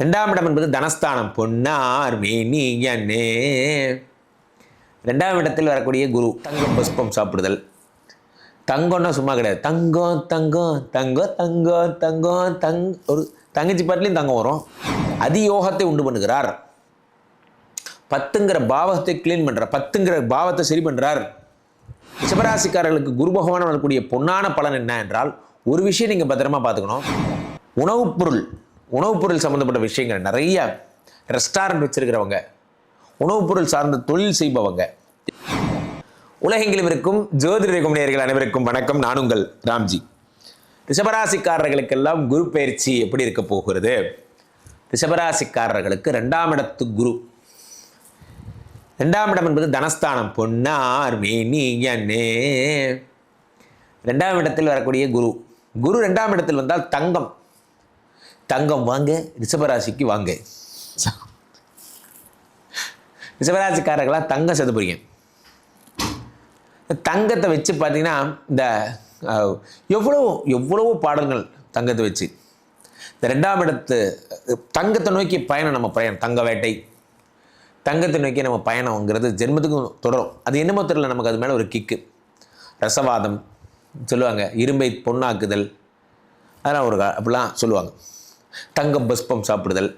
ரெண்டாம் இடம் என்பது தனஸ்தானம். பொன்னார் மேனி ரெண்டாம் இடத்தில் வரக்கூடிய குரு தங்கம் புஷ்பம் சாப்பிடுதல். தங்கம்னா சும்மா கிடையாது. தங்கம் தங்கம் தங்கம் தங்கம் தங்கம் தங் ஒரு தங்கச்சி பாட்டிலையும் தங்கம் வரும். அதியோகத்தை உண்டு பண்ணுகிறார். பத்துங்கிற பாவத்தை க்ளீன் பண்ணுறார் பத்துங்கிற பாவத்தை சரி பண்ணுறார் ரிஷபராசிக்காரர்களுக்கு குரு பகவான் வரக்கூடிய பொன்னான பலன் என்ன என்றால் ஒரு விஷயம் நீங்கள் பத்திரமா பார்த்துக்கணும். உணவுப் பொருள். உணவுப் பொருள் சம்மந்தப்பட்ட விஷயங்கள் நிறைய ரெஸ்டாரண்ட் வச்சிருக்கிறவங்க உணவுப் பொருள் சார்ந்த தொழில் செய்பவங்க. உலகெங்கிலும் இருக்கும் ஜோதிட நேயர்கள் அனைவருக்கும் வணக்கம். நான் உங்கள் ராம்ஜி. ரிஷபராசிக்காரர்களுக்கெல்லாம் குரு பயிற்சி எப்படி இருக்க போகிறது? ரிஷபராசிக்காரர்களுக்கு ரெண்டாம் இடத்து குரு. ரெண்டாம் இடம் என்பது தனஸ்தானம். பொன்னார் மேனி ரெண்டாம் இடத்தில் வரக்கூடிய குரு. குரு ரெண்டாம் இடத்தில் வந்தால் தங்கம். தங்கம் வாங்க ரிஷபராசிக்கு வாங்க. ரிஷபராசிக்காரர்களாக தங்கம் செது போறீங்க. தங்கத்தை வச்சு பார்த்தீங்கன்னா இந்த எவ்வளோ எவ்வளவோ பாடல்கள் தங்கத்தை வச்சு. இந்த ரெண்டாம் இடத்து தங்கத்தை நோக்கி பயணம் நம்ம பயணம் தங்க வேட்டை. தங்கத்தை நோக்கி நம்ம பயணம்ங்கிறது ஜென்மத்துக்கும் தொடரும். அது என்னமோ தெரியல நமக்கு அது மேலே ஒரு கிக்கு ரசவாதம் சொல்லுவாங்க இரும்பை பொண்ணாக்குதல் அதெல்லாம் ஒரு அப்படிலாம் சொல்லுவாங்க. தங்கம் புஷ்பம் சாப்பிடுதல்.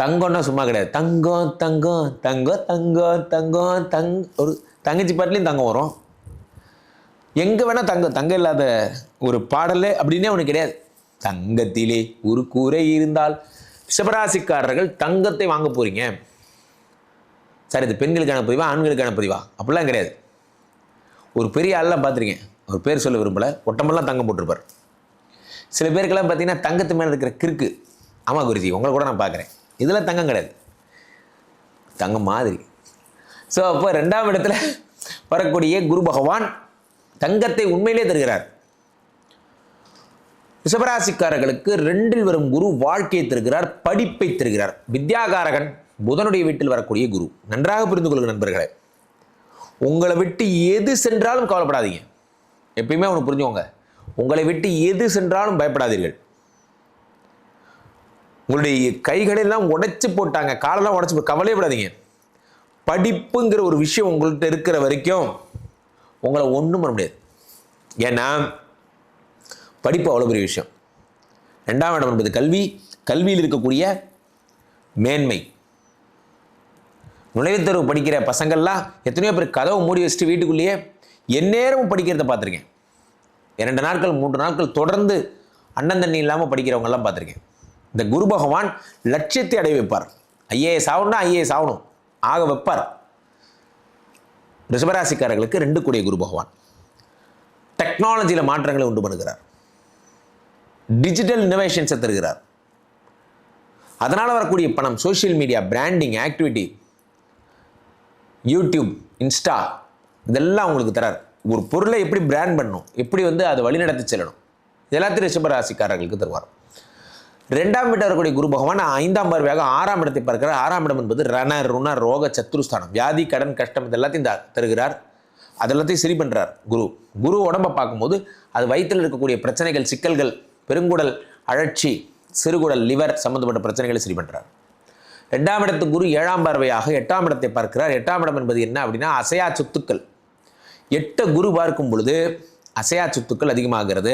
தங்கம்னா சும்மா கிடையாது. தங்கம் தங்கம் தங்கம் தங்கம் தங்கம் தங் ஒரு தங்கச்சி பாட்டிலையும் தங்கம் வரும். எங்கே வேணால் தங்கம் தங்கம் இல்லாத ஒரு பாடல் அப்படின்னே ஒன்று கிடையாது. தங்கத்திலே ஒரு கூரை இருந்தால் ரிஷபராசிக்காரர்கள் தங்கத்தை வாங்க போகிறீங்க சரி இது பெண்களுக்கான பதிவா ஆண்களுக்கான பதிவா? அப்படிலாம் கிடையாது. ஒரு பெரிய ஆள்லாம் பார்த்துருக்கேன். ஒரு பேர் சொல்ல விரும்பல. ஒட்டமெல்லாம் தங்கம் போட்டிருப்பார். சில பேருக்கெல்லாம் பார்த்தீங்கன்னா தங்கத்து மேலே இருக்கிற கிறுக்கு. ஆமாம் குருஜி உங்களை கூட நான் பார்க்குறேன். இதெல்லாம் தங்கம் கிடையாது. தங்கம் மாதிரி. ஸோ அப்போ ரெண்டாம் இடத்துல வரக்கூடிய குரு பகவான் தங்கத்தை உண்மையிலே தருகிறார். ரிஷபராசிக்காரர்களுக்கு ரெண்டில் வரும் குரு வாழ்க்கையை தருகிறார் படிப்பை தருகிறார். வித்யாகாரகன் புதனுடைய வீட்டில் வரக்கூடிய குரு. நன்றாக புரிந்து கொள்கிற நண்பர்களே. உங்களை விட்டு எது சென்றாலும் கவலைப்படாதீங்க. எப்பயுமே அவனுக்கு புரிஞ்சுக்கோங்க. உங்களை விட்டு எது சென்றாலும் பயப்படாதீர்கள். உங்களுடைய கைகளெல்லாம் உடைச்சு போட்டாங்க காலெல்லாம் உடைச்சு போ- கவலையப்படாதீங்க. படிப்புங்கிற ஒரு விஷயம் உங்கள்கிட்ட இருக்கிற வரைக்கும் உங்களை ஒன்றும் பண்ண முடியாது. ஏன்னா படிப்பு அவ்வளோ பெரிய விஷயம். ரெண்டாம் இடம் என்பது கல்வி. கல்வியில் இருக்கக்கூடிய மேன்மை. நுழைவுத்தேர்வு படிக்கிற பசங்கள்லாம் எத்தனையோ பேர் கதவை மூடி வச்சுட்டு வீட்டுக்குள்ளேயே எந்நேரமும் படிக்கிறத பார்த்துருக்கேன். இரண்டு நாட்கள் மூன்று நாட்கள் தொடர்ந்து அண்ணன் தண்ணி இல்லாமல் படிக்கிறவங்கெல்லாம் பார்த்துருக்கேன். இந்த குரு பகவான் லட்சியத்தை அடைய வைப்பார். ஐஏஎஸ் ஆகணும்னா ஐஏஎஸ் ஆகணும். ஆக வைப்பார். ரிஷபராசிக்காரர்களுக்கு ரெண்டு கூடிய குரு பகவான். டெக்னாலஜியில் மாற்றங்களை உண்டு பண்ணுகிறார். டிஜிட்டல் இன்னோவேஷன்ஸை தருகிறார். அதனால் வரக்கூடிய பணம் social media branding activity YouTube Insta இதெல்லாம் உங்களுக்கு தரார். ஒரு பொருளை எப்படி பிராண்ட் பண்ணணும்? எப்படி வந்து அதை வழிநடத்தி செல்லணும்? எல்லாத்தையும் எல்லாத்தையும் ரிஷபராசிக்காரர்களுக்கு தருவார். ரெண்டாம் வீட்டில் வரக்கூடிய குரு பகவான் ஐந்தாம் பார்வையாக ஆறாம் இடத்தை பார்க்கிறார். ஆறாம் இடம் என்பது ரண ருண ரோக சத்ருஸ்தானம். வியாதி கடன் கஷ்டம் இது எல்லாத்தையும் த- தருகிறார். அதெல்லாத்தையும் சரி பண்ணுறார் குரு. குரு உடம்பை பார்க்கும்போது அது வயிற்றில் இருக்கக்கூடிய பிரச்சனைகள் சிக்கல்கள் பெருங்குடல் அழற்சி சிறுகுடல் லிவர் சம்மந்தப்பட்ட பிரச்சனைகளை சரி பண்ணுறார் ரெண்டாம் இடத்து குரு ஏழாம் பார்வையாக எட்டாம் இடத்தை பார்க்கிறார். எட்டாம் இடம் என்பது என்ன அப்படின்னா அசையா சொத்துக்கள். எட்ட குரு பார்க்கும் பொழுது அசையா சொத்துக்கள் அதிகமாகிறது.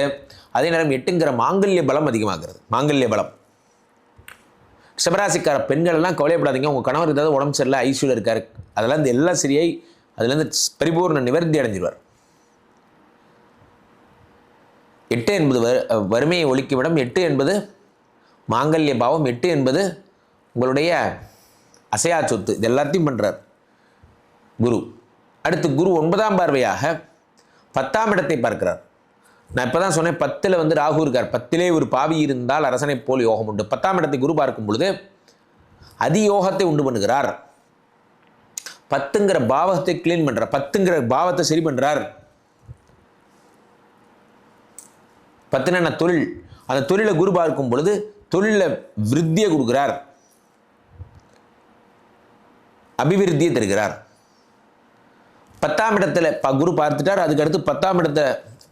அதே நேரம் எட்டுங்கிற மாங்கல்ய பலம் அதிகமாகிறது. மாங்கல்ய பலம். சிவராசிக்கார பெண்கள் எல்லாம் கவலைப்படாதீங்க உங்கள் கணவர் ஏதாவது உடம்பு சரியில்லை ஐசியூவில் இருக்கார். அதெல்லாம் இந்த எல்லாம் சரியாய் அதுலேருந்து பரிபூர்ண நிவர்த்தி அடைஞ்சிடுவார் எட்டு என்பது வ வறுமையை ஒழிக்கும் இடம் எட்டு என்பது மாங்கல்ய பாவம். எட்டு என்பது உங்களுடைய அசையா சொத்து. இது எல்லாத்தையும் பண்ணுறார் குரு. அடுத்து குரு ஒன்பதாம் பார்வையாக பத்தாம் இடத்தை பார்க்கிறார். நான் இப்போ தான் சொன்னேன் பத்தில் வந்து ராகு இருக்கார். பத்திலே ஒரு பாவி இருந்தால் அரசனை போல் யோகம் உண்டு. பத்தாம் இடத்தை குரு பார்க்கும் பொழுது அதியோகத்தை உண்டு பண்ணுகிறார். பத்துங்கிற பாவத்தை க்ளீன் பண்ணுறார் பத்துங்கிற பாவத்தை சரி பண்ணுறார் பத்துனா தொழில். அந்த தொழிலை குரு பார்க்கும் பொழுது தொழிலில் விருத்தியை கொடுக்குறார். அபிவிருத்தியை தருகிறார். பத்தாம் இடத்துல ப- குரு பார்த்துட்டார். அதுக்கடுத்து பத்தாம் இடத்தை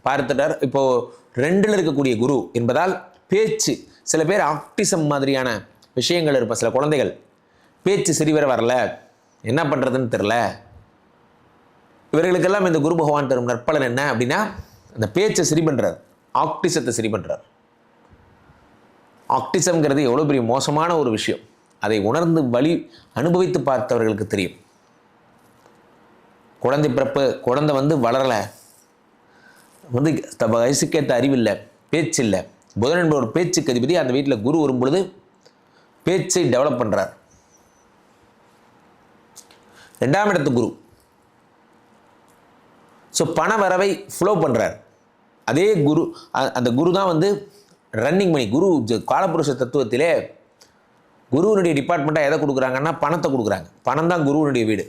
பார்த்துட்டார். இப்போ ரெண்டில் இருக்கக்கூடிய குரு என்பதால் பேச்சு சில பேர் ஆக்டிசம் மாதிரியான விஷயங்கள் இருப்ப சில குழந்தைகள் பேச்சு சரிவர வரல. என்ன பண்ணுறதுன்னு தெரில இவர்களுக்கெல்லாம் இந்த குரு பகவான் தரும் நற்பலன் என்ன அப்படின்னா அந்த பேச்சை சரி பண்ணுறார் ஆக்டிசத்தை சரி பண்ணுறார் ஆக்டிசம்ங்கிறது எவ்வளோ பெரிய மோசமான ஒரு விஷயம். அதை உணர்ந்து வழி அனுபவித்து பார்த்தவர்களுக்கு தெரியும். குழந்தை பிறப்பு குழந்தை வந்து வளரலை. வந்து த- வயசுக்கேற்ற அறிவில்லை பேச்சு இல்லை புதன் என்பவர் பேச்சுக்கு அதிபதி அந்த வீட்டில் குரு வரும்பொழுது பேச்சை டெவலப் பண்ணுறார் ரெண்டாம் இடத்து குரு. ஸோ பண வரவை ஃப்ளோ பண்ணுறார் அதே குரு அந்த குரு தான் வந்து ரன்னிங் மணி குரு காலபுருஷ தத்துவத்திலே குருவினுடைய டிபார்ட்மெண்ட்டாக எதை கொடுக்குறாங்கன்னா பணத்தை கொடுக்குறாங்க. பணம் தான் குருவினுடைய வீடு.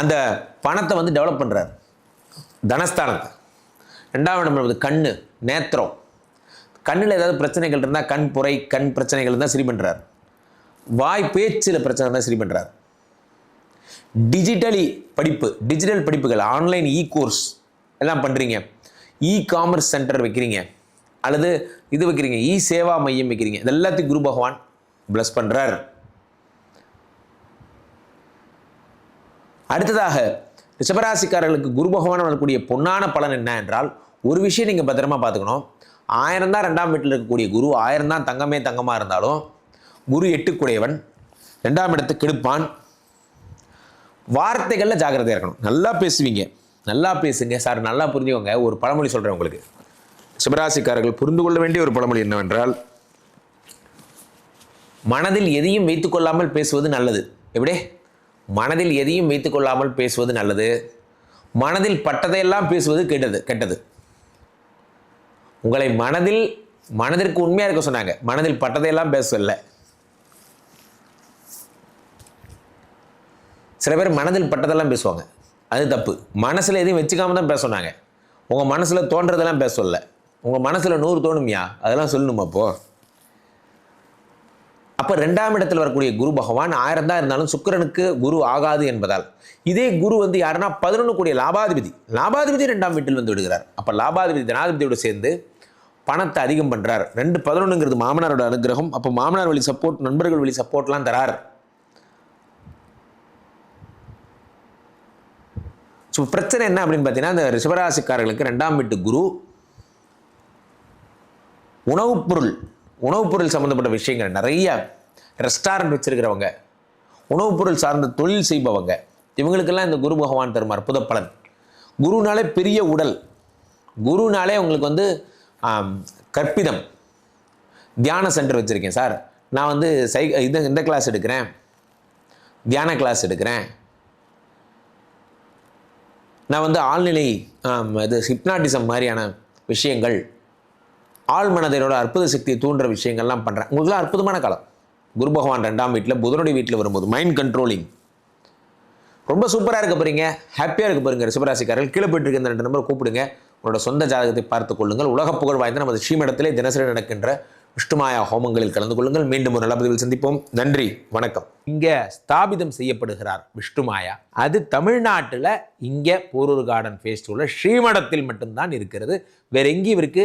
அந்த பணத்தை வந்து டெவலப் பண்ணுறார் தனஸ்தானத்தை ரெண்டாவது இடம் என்பது கண் நேத்திரம். கண்ணில் ஏதாவது பிரச்சனைகள் இருந்தால் கண் புரை கண் பிரச்சனைகள் இருந்தால் சரி பண்ணுறார் வாய் பேச்சில் பிரச்சனை இருந்தால் சரி பண்ணுறார் டிஜிட்டலி படிப்பு டிஜிட்டல் படிப்புகள் ஆன்லைன் இ கோர்ஸ் எல்லாம் பண்ணுறீங்க இ காமர்ஸ் சென்டர் வைக்கிறீங்க. அல்லது இது வைக்கிறீங்க இ சேவா மையம் வைக்கிறீங்க. இது எல்லாத்தையும் குரு பகவான் ப்ளஸ் பண்ணுறார் அடுத்ததாக ரிஷபராசிக்காரர்களுக்கு குரு பகவான் வரக்கூடிய பொன்னான பலன் என்ன என்றால் ஒரு விஷயம் நீங்கள் பத்திரமா பார்த்துக்கணும் ஆயிரம் தான் ரெண்டாம் வீட்டில் இருக்கக்கூடிய குரு ஆயிரம் தான் தங்கமே தங்கமாக இருந்தாலும் குரு எட்டுக்குடையவன் ரெண்டாம் இடத்துக்கு கெடுப்பான். வார்த்தைகளில் ஜாக்கிரதையாக இருக்கணும். நல்லா பேசுவீங்க. நல்லா பேசுங்க. சார் நல்லா புரிஞ்சுக்கோங்க. ஒரு பழமொழி சொல்கிறேன் உங்களுக்கு. சிவராசிக்காரர்கள் புரிந்து கொள்ள வேண்டிய ஒரு பழமொழி என்னவென்றால் மனதில் எதையும் வைத்துக்கொள்ளாமல் பேசுவது நல்லது. எப்படி மனதில் எதையும் வைத்துக்கொள்ளாமல் பேசுவது நல்லது. மனதில் பட்டதையெல்லாம் பேசுவது கெட்டது கெட்டது. உங்களை மனதில் மனதிற்கு உண்மையாக இருக்க சொன்னாங்க. மனதில் பட்டதையெல்லாம் பேசல. சில பேர் மனதில் பட்டதெல்லாம் பேசுவாங்க. அது தப்பு. மனசில் எதையும் வச்சுக்காம தான் பேச சொன்னாங்க. உங்கள் மனசில் தோன்றதெல்லாம் பேச உங்கள் மனசில் நூறு தோணுமியா? அதெல்லாம் சொல்லணுமா அப்போது அப்போ ரெண்டாம் இடத்தில் வரக்கூடிய குரு பகவான் ஆயிரம் தான் இருந்தாலும் சுக்கரனுக்கு குரு ஆகாது என்பதால் இதே குரு வந்து யாருன்னா பதினொன்று கூடிய லாபாதிபதி. லாபாதிபதி ரெண்டாம் வீட்டில் வந்து விடுகிறார். அப்போ லாபாதிபதி தனாதிபதியோடு சேர்ந்து பணத்தை அதிகம் பண்ணுறார் ரெண்டு பதினொன்றுங்கிறது மாமனாரோட அனுகிரகம். அப்போ மாமனார் வழி சப்போர்ட் நண்பர்கள் வழி சப்போர்ட்லாம் தரார். ஸோ பிரச்சனை என்ன அப்படின்னு பார்த்தீங்கன்னா இந்த ரிஷபராசிக்காரர்களுக்கு ரெண்டாம் வீட்டு குரு உணவுப் பொருள் உணவுப் பொருள் சம்மந்தப்பட்ட விஷயங்கள் நிறைய ரெஸ்டாரண்ட் வச்சுருக்கிறவங்க உணவுப் பொருள் சார்ந்த தொழில் செய்பவங்க இவங்களுக்கெல்லாம் இந்த குரு பகவான் தரும் அற்புத பலன். குருனாலே பெரிய உடல். குருனாலே உங்களுக்கு வந்து கற்பிதம். தியான சென்டர் வச்சுருக்கேன் சார். நான் வந்து சை இது இந்த கிளாஸ் எடுக்கிறேன். தியான கிளாஸ் எடுக்கிறேன். நான் வந்து ஆழ்நிலை இது ஹிப்னாட்டிசம் மாதிரியான விஷயங்கள் ஆள் மனதினோட அற்புத சக்தியை தூண்டுற விஷயங்கள்லாம் பண்ணுறேன் உங்களுக்குலாம் அற்புதமான காலம். குரு பகவான் ரெண்டாம் வீட்டில் புதனுடைய வீட்டில் வரும்போது மைண்ட் கண்ட்ரோலிங் ரொம்ப சூப்பராக இருக்க போகிறீங்க ஹாப்பியாக இருக்க போகிறீங்க ரிஷபராசிக்காரர்கள். கீழே போயிட்டு இருக்க ரெண்டு நம்பர் கூப்பிடுங்க. உங்களோட சொந்த ஜாதகத்தை பார்த்துக் கொள்ளுங்கள். உலக புகழ் வாய்ந்த நமது ஸ்ரீமடத்திலே தினசரி நடக்கின்ற விஷ்ணுமாயா ஹோமங்களில் கலந்து கொள்ளுங்கள். மீண்டும் ஒரு நல்ல பதிவில் சந்திப்போம். நன்றி வணக்கம். இங்கே ஸ்தாபிதம் செய்யப்படுகிறார் விஷ்ணுமாயா. அது தமிழ்நாட்டில் இங்கே போரூர் கார்டன் ஃபேஸ்டிவலில் உள்ள ஸ்ரீமடத்தில் மட்டும்தான் இருக்கிறது. வேற எங்கேயும் இவருக்கு